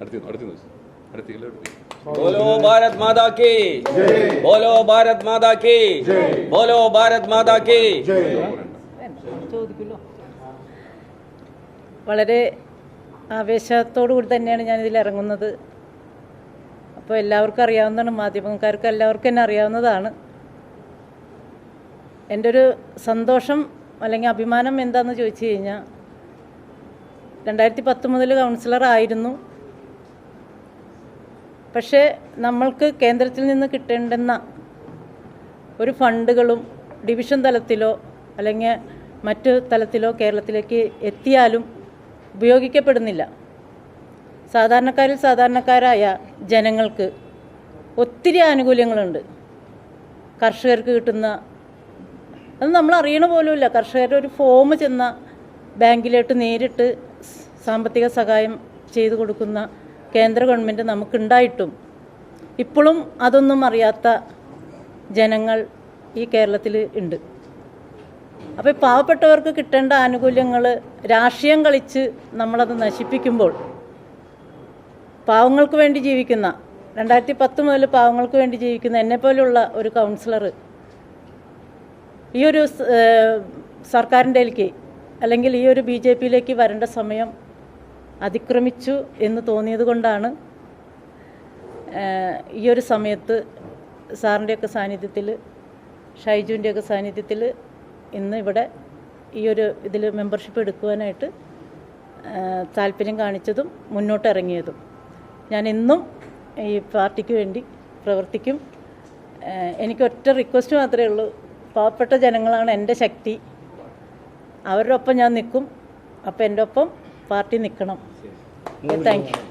അടുത്ത് അടുത്ത് അടുത്തേക്ക് അടുത്തേക്ക് बोलो भारत माता की बोलो भारत माता की बोलो भारत माता की ചോദിക്കുമല്ലോ വളരെ ആവേശത്തോടു കൂടി തന്നെയാണ് ഞാനിതിൽ ഇറങ്ങുന്നത് അപ്പോൾ എല്ലാവർക്കും അറിയാവുന്നതാണ് മാധ്യമക്കാർക്ക് എല്ലാവർക്കും എന്നെ അറിയാവുന്നതാണ് എൻ്റെ ഒരു സന്തോഷം അല്ലെങ്കിൽ അഭിമാനം എന്താണെന്ന് ചോദിച്ചു കഴിഞ്ഞാൽ രണ്ടായിരത്തി പത്ത് മുതൽ കൗൺസിലർ ആയിരുന്നു പക്ഷേ നമ്മൾക്ക് കേന്ദ്രത്തിൽ നിന്ന് കിട്ടേണ്ടുന്ന ഒരു ഫണ്ടുകളും ഡിവിഷൻ തലത്തിലോ അല്ലെങ്കിൽ മറ്റു തലത്തിലോ കേരളത്തിലേക്ക് എത്തിയാലും ഉപയോഗിക്കപ്പെടുന്നില്ല. സാധാരണക്കാരിൽ സാധാരണക്കാരായ ജനങ്ങൾക്ക് ഒത്തിരി ആനുകൂല്യങ്ങളുണ്ട്. കർഷകർക്ക് കിട്ടുന്ന അത് നമ്മൾ അറിയണ പോലുമില്ല. കർഷകരുടെ ഒരു ഫോം ചെന്ന ബാങ്കിലോട്ട് നേരിട്ട് സാമ്പത്തിക സഹായം ചെയ്തു കൊടുക്കുന്ന കേന്ദ്ര ഗവൺമെന്റ് നമുക്കുണ്ടായിട്ടും. ഇപ്പോഴും അതൊന്നും അറിയാത്ത ജനങ്ങൾ ഈ കേരളത്തിൽ ഉണ്ട്. അപ്പോൾ പാവപ്പെട്ടവർക്ക് കിട്ടേണ്ട ആനുകൂല്യങ്ങൾ രാഷ്ട്രീയം കളിച്ച് നമ്മളത് നശിപ്പിക്കുമ്പോൾ പാവങ്ങൾക്ക് വേണ്ടി ജീവിക്കുന്ന രണ്ടായിരത്തി പത്ത് മുതൽ പാവങ്ങൾക്ക് വേണ്ടി ജീവിക്കുന്ന എന്നെപ്പോലുള്ള ഒരു കൗൺസിലർ ഈ ഒരു സർക്കാരിന്റെ അല്ലെങ്കിൽ ഈ ഒരു ബി ജെ പിയിലേക്ക് വരേണ്ട സമയം അതിക്രമിച്ചു എന്ന് തോന്നിയത് കൊണ്ടാണ് ഈ ഒരു സമയത്ത് സാറിന്റെയൊക്കെ സാന്നിധ്യത്തിൽ ഷൈജുവിന്റെയൊക്കെ സാന്നിധ്യത്തിൽ ഇന്ന് ഇവിടെ ഈ ഒരു ഇതിൽ മെമ്പർഷിപ്പ് എടുക്കുവാനായിട്ട് താല്പര്യം കാണിച്ചതും മുന്നോട്ടിറങ്ങിയതും. ഞാൻ എന്നും ഈ പാർട്ടിക്ക് വേണ്ടി പ്രവർത്തിക്കും. എനിക്ക് ഒറ്റ റിക്വസ്റ്റ് മാത്രമേ ഉള്ളൂ. പാവപ്പെട്ട ജനങ്ങളാണ് എന്റെ ശക്തി. അവരുടെ ഒപ്പം ഞാൻ നിൽക്കും. അപ്പോൾ എന്റെ ഒപ്പം പാർട്ടി നിൽക്കണം താങ്ക് യു